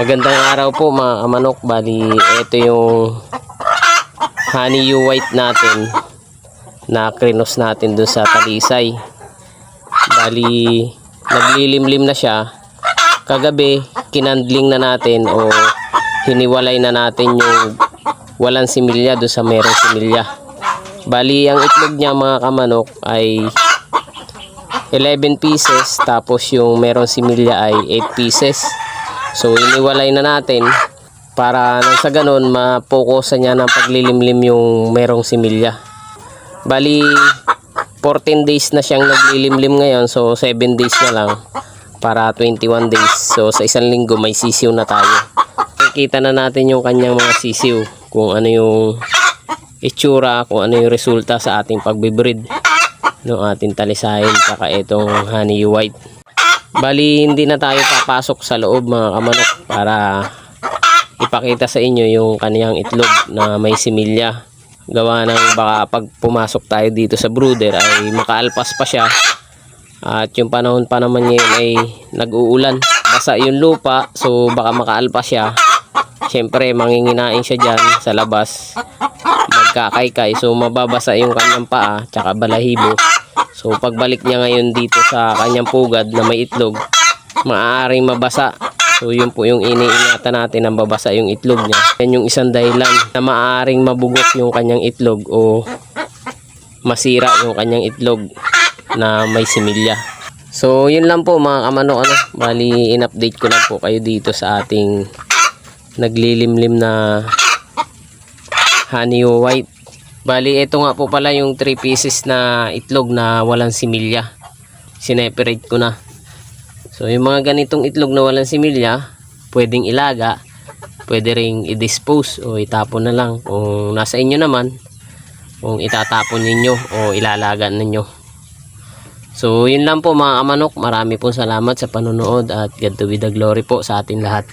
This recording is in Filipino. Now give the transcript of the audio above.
Magandang araw po mga kamanok. Bali, ito yung honey you white natin na krinos natin dun sa talisay. Bali, naglilimlim na siya. Kagabi, kinandling na natin o hiniwalay na natin yung walang similya doon sa merong similya. Bali, ang itlog niya mga kamanok ay 11 pieces tapos yung merong similya ay 8 pieces. So iniwalay na natin para nang sa ganun mapokusan niya ng paglilimlim yung merong similya. Bali 14 days na siyang naglilimlim ngayon so 7 days na lang para 21 days. So sa isang linggo may sisiw na tayo. Nakikita na natin yung kanyang mga sisiw kung ano yung itsura, kung ano yung resulta sa ating pagbibreed ng ating talisayin saka itong honey white. Bali, hindi na tayo papasok sa loob mga kamanok para ipakita sa inyo yung kaniyang itlog na may similya. Gawa ng baka pag pumasok tayo dito sa brooder ay makaalpas pa siya. At yung panahon pa naman ngayon ay nag-uulan. Basa yung lupa so baka makaalpas siya. Siyempre, manginginain siya dyan sa labas. Magkakaykay so mababasa yung kanyang paa tsaka balahibo. So pagbalik niya ngayon dito sa kanyang pugad na may itlog, maaaring mabasa. So yun po yung iniingatan natin na babasa yung itlog niya. Yan yung isang dahilan na maaaring mabugot yung kanyang itlog o masira yung kanyang itlog na may similya. So yun lang po mga kamano ano, bali in-update ko lang po kayo dito sa ating naglilimlim na honey white Bali, ito nga po pala yung 3 pieces na itlog na walang similya. Sineperate ko na. So, yung mga ganitong itlog na walang similya, pwedeng ilaga, pwede ring i-dispose o itapon na lang. Kung nasa inyo naman, kung itatapon ninyo o ilalaga ninyo. So, yun lang po mga kamanok. Marami pong salamat sa panonood at God to be the glory po sa ating lahat.